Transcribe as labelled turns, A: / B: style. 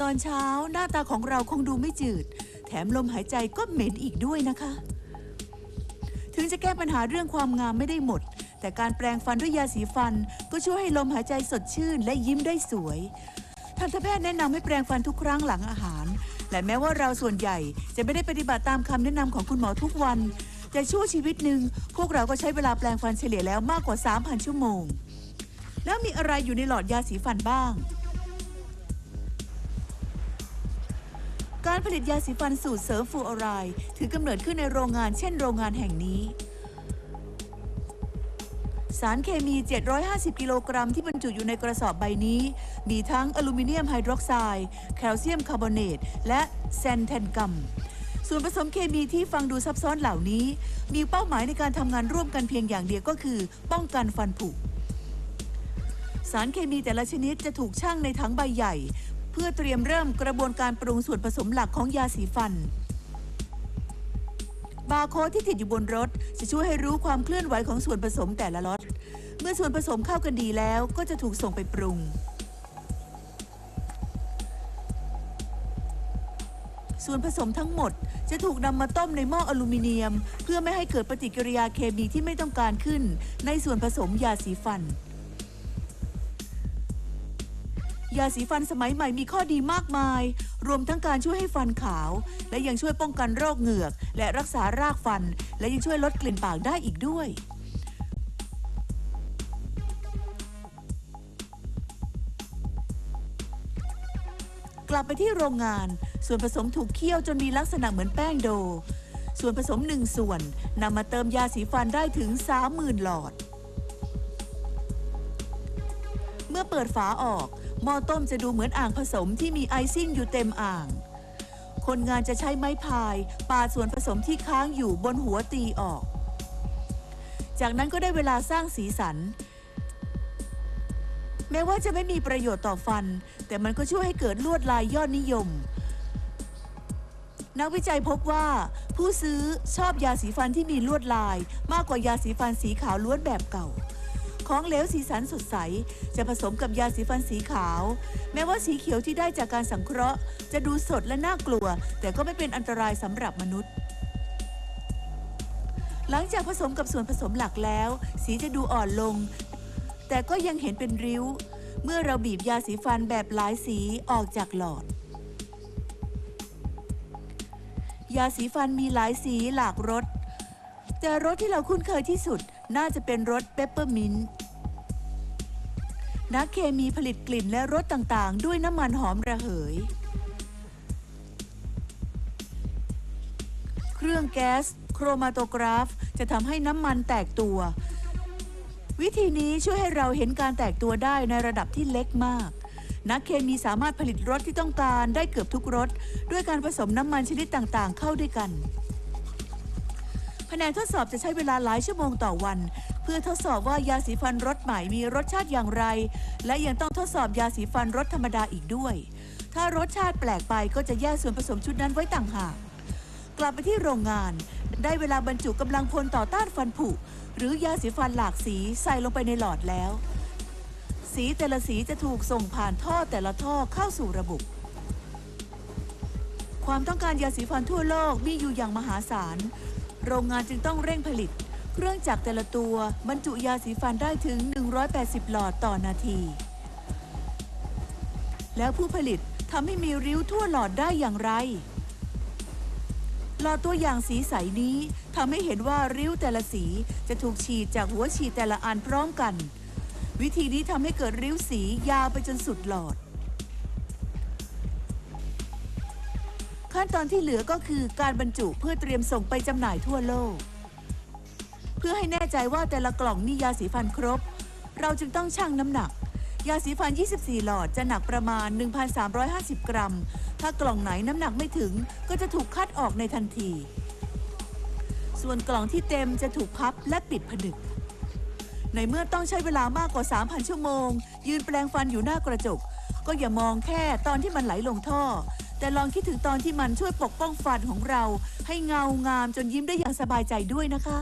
A: ตอนเช้าหน้าตาของเราคงดูไม่จืด แถมลมหายใจก็เหม็นอีกด้วยนะคะ ถึงจะแก้ปัญหาเรื่องความงามไม่ได้หมด แต่การแปรงฟันด้วยยาสีฟันก็ช่วยให้ลมหายใจสดชื่นและยิ้มได้สวยทันตแพทย์แนะนำให้แปรงฟันทุกครั้งหลังอาหาร และแม้ว่าเราส่วนใหญ่จะไม่ได้ปฏิบัติตามคำแนะนำของคุณหมอทุกวัน แต่ชั่วชีวิตหนึ่งพวกเราก็ใช้เวลาแปรงฟันเฉลี่ยแล้วมากกว่า 3,000 ชั่วโมง แล้วมีอะไรอยู่ในหลอดยาสีฟันบ้างารผลิตยาสีฟันสูตรเสริมฟูออไรด์ถือกำเนิดขึ้นในโรงงานเช่นโรงงานแห่งนี้ สารเคมี 750 กิโลกรัมที่บรรจุอยู่ในกระสอบใบนี้ มีทั้งอลูมิเนียมไฮดรอกไซด์แคลเซียมคาร์บอเนต และแซนแทนกัมส่วนผสมเคมีที่ฟังดูซับซ้อนเหล่านี้ มีเป้าหมายในการทำงานร่วมกันเพียงอย่างเดียวก็คือ ป้องกันฟันผุสารเคมีแต่ละชนิดจะถูกชั่งในถังใบใหญ่ พื่อเตรียมเริ่มกระบวนการปรุงส่วนผสมหลักของยาสีฟัน บาร์โค้ดที่ติดอยู่บนรถ จะช่วยให้รู้ความเคลื่อนไหวของส่วนผสมแต่ละล็อต เมื่อส่วนผสมเข้ากันดีแล้วก็จะถูกส่งไปปรุง ส่วนผสมทั้งหมดจะถูกนำมาต้มในหม้ออลูมิเนียม เพื่อไม่ให้เกิดปฏิกิริยาเคมีที่ไม่ต้องการขึ้น ในส่วนผสมยาสีฟัน ยาสีฟันสมัยใหม่มีข้อดีมากมาย รวมทั้งการช่วยให้ฟันขาว และยังช่วยป้องกันโรคเหงือก และรักษารากฟัน และยังช่วยลดกลิ่นปากได้อีกด้วย กลับไปที่โรงงาน ส่วนผสมถูกเคี่ยวจนมีลักษณะเหมือนแป้งโด ส่วนผสมหนึ่งส่วนนำมาเติมยาสีฟันได้ถึง 30,000 หลอด เมื่อเปิดฝาออก หม้อต้มจะดูเหมือนอ่างผสมที่มีไอซิ่งอยู่เต็มอ่าง คนงานจะใช้ไม้พายปาส่วนผสมที่ค้างอยู่บนหัวตีออก จากนั้นก็ได้เวลาสร้างสีสัน แม้ว่าจะไม่มีประโยชน์ต่อฟัน แต่มันก็ช่วยให้เกิดลวดลายยอดนิยม นักวิจัยพบว่า ผู้ซื้อชอบยาสีฟันที่มีลวดลาย มากกว่ายาสีฟันสีขาวล้วนแบบเก่า ของเหลวสีสันสดใส จะผสมกับยาสีฟันสีขาว แม้ว่าสีเขียวที่ได้จากการสังเคราะห์ จะดูสดและน่ากลัว แต่ก็ไม่เป็นอันตรายสำหรับมนุษย์ หลังจากผสมกับส่วนผสมหลักแล้ว สีจะดูอ่อนลง แต่ก็ยังเห็นเป็นริ้ว เมื่อเราบีบยาสีฟันแบบหลายสีออกจากหลอดยาสีฟันมีหลายสีหลากรส แต่รสที่เราคุ้นเคยที่สุด น่าจะเป็นรสเปปเปอร์มินต์นักเคมีผลิตกลิ่นและรสต่างๆ ด้วยน้ำมันหอมระเหย เครื่องแก๊ส โครมาโตกราฟ จะทำให้น้ำมันแตกตัว วิธีนี้ช่วยให้เราเห็นการแตกตัวได้ในระดับที่เล็กมาก นักเคมีสามารถผลิตรสที่ต้องการได้เกือบทุกรสด้วยการผสมน้ำมันชนิดต่างๆ เข้าด้วยกัน แผนทดสอบจะใช้เวลาหลายชั่วโมงต่อวัน เพื่อทดสอบว่ายาสีฟันรสใหม่มีรสชาติอย่างไร และยังต้องทดสอบยาสีฟันรสธรรมดาอีกด้วย ถ้ารสชาติแปลกไปก็จะแยกส่วนผสมชุดนั้นไว้ต่างหาก กลับไปที่โรงงาน ได้เวลาบรรจุกำลังพลต่อต้านฟันผุ หรือยาสีฟันหลากสีใส่ลงไปในหลอดแล้ว สีแต่ละสีจะถูกส่งผ่านท่อแต่ละท่อเข้าสู่ระบบความต้องการยาสีฟันทั่วโลกมีอยู่อย่างมหาศาล โรงงานจึงต้องเร่งผลิต เครื่องจักรแต่ละตัวบรรจุยาสีฟันได้ถึง 180 หลอดต่อนาที แล้วผู้ผลิตทำให้มีริ้วทั่วหลอดได้อย่างไร หลอดตัวอย่างสีใสนี้ทำให้เห็นว่าริ้วแต่ละสีจะถูกฉีดจากหัวฉีดแต่ละอันพร้อมกัน วิธีนี้ทำให้เกิดริ้วสียาวไปจนสุดหลอด ขั้นตอนที่เหลือก็คือการบรรจุเพื่อเตรียมส่งไปจำหน่ายทั่วโลก เพื่อให้แน่ใจว่าแต่ละกล่องมียาสีฟันครบ เราจึงต้องชั่งน้ำหนัก ยาสีฟัน 24 หลอดจะหนักประมาณ 1,350 กรัม ถ้ากล่องไหนน้ำหนักไม่ถึงก็จะถูกคัดออกในทันที ส่วนกล่องที่เต็มจะถูกพับและปิดผนึกในเมื่อต้องใช้เวลามากกว่า 3,000 ชั่วโมง ยืนแปลงฟันอยู่หน้ากระจก ก็อย่ามองแค่ตอนที่มันไหลลงท่อ แต่ลองคิดถึงตอนที่มันช่วยปกป้องฟันของเรา ให้เงางามจนยิ้มได้อย่างสบายใจด้วยนะคะ